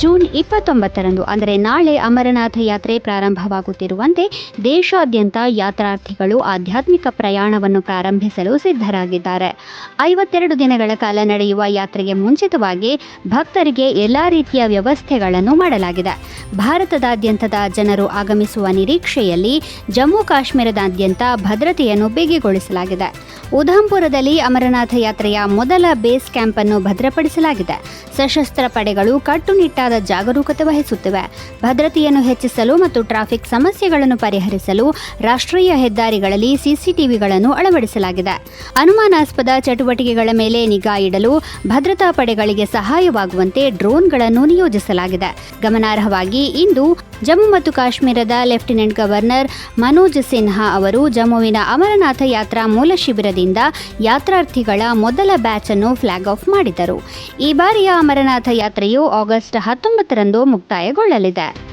June ಇಪ್ಪತ್ತೊಂಬತ್ತರಂದು, ಅಂದರೆ ನಾಳೆ ಅಮರನಾಥ ಯಾತ್ರೆ ಪ್ರಾರಂಭವಾಗುತ್ತಿರುವಂತೆ ದೇಶಾದ್ಯಂತ ಯಾತ್ರಾರ್ಥಿಗಳು ಆಧ್ಯಾತ್ಮಿಕ ಪ್ರಯಾಣವನ್ನು ಪ್ರಾರಂಭಿಸಲು ಸಿದ್ಧರಾಗಿದ್ದಾರೆ. ಐವತ್ತೆರಡು ದಿನಗಳ ಕಾಲ ನಡೆಯುವ ಯಾತ್ರೆಗೆ ಮುಂಚಿತವಾಗಿ ಭಕ್ತರಿಗೆ ಎಲ್ಲ ರೀತಿಯ ವ್ಯವಸ್ಥೆಗಳನ್ನು ಮಾಡಲಾಗಿದೆ. ಭಾರತದಾದ್ಯಂತದ ಜನರು ಆಗಮಿಸುವ ನಿರೀಕ್ಷೆಯಲ್ಲಿ ಜಮ್ಮು ಕಾಶ್ಮೀರದಾದ್ಯಂತ ಭದ್ರತೆಯನ್ನು ಬಿಗಿಗೊಳಿಸಲಾಗಿದೆ. ಉಧಂಪುರದಲ್ಲಿ ಅಮರನಾಥ ಯಾತ್ರೆಯ ಮೊದಲ ಬೇಸ್ ಕ್ಯಾಂಪ್ ಅನ್ನು ಭದ್ರಪಡಿಸಲಾಗಿದೆ. ಸಶಸ್ತ್ರ ಪಡೆಗಳು ಕಟ್ಟುನಿಟ್ಟಾದ ಜಾಗರೂಕತೆ ವಹಿಸುತ್ತಿವೆ. ಭದ್ರತೆಯನ್ನು ಹೆಚ್ಚಿಸಲು ಮತ್ತು ಟ್ರಾಫಿಕ್ ಸಮಸ್ಯೆಗಳನ್ನು ಪರಿಹರಿಸಲು ರಾಷ್ಟ್ರೀಯ ಹೆದ್ದಾರಿಗಳಲ್ಲಿ ಸಿಸಿಟಿವಿಗಳನ್ನು ಅಳವಡಿಸಲಾಗಿದೆ. ಅನುಮಾನಾಸ್ಪದ ಚಟುವಟಿಕೆಗಳ ಮೇಲೆ ನಿಗಾ ಇಡಲು ಭದ್ರತಾ ಪಡೆಗಳಿಗೆ ಸಹಾಯವಾಗುವಂತೆ ಡ್ರೋನ್ಗಳನ್ನು ನಿಯೋಜಿಸಲಾಗಿದೆ. ಗಮನಾರ್ಹವಾಗಿ ಇಂದು ಜಮ್ಮು ಮತ್ತು ಕಾಶ್ಮೀರದ ಲೆಫ್ಟಿನೆಂಟ್ ಗವರ್ನರ್ ಮನೋಜ್ ಸಿನ್ಹಾ ಅವರು ಜಮ್ಮುವಿನ ಅಮರನಾಥ ಯಾತ್ರಾ ಮೂಲ ಶಿಬಿರದಿಂದ ಯಾತ್ರಾರ್ಥಿಗಳ ಮೊದಲ ಬ್ಯಾಚ್ ಅನ್ನು ಫ್ಲಾಗ್ ಆಫ್ ಮಾಡಿದರು. ಈ ಬಾರಿಯ ಅಮರನಾಥ ಯಾತ್ರೆಯು ಆಗಸ್ಟ್ ಹತ್ತೊಂಬತ್ತರಂದು ಮುಕ್ತಾಯಗೊಳ್ಳಲಿದೆ.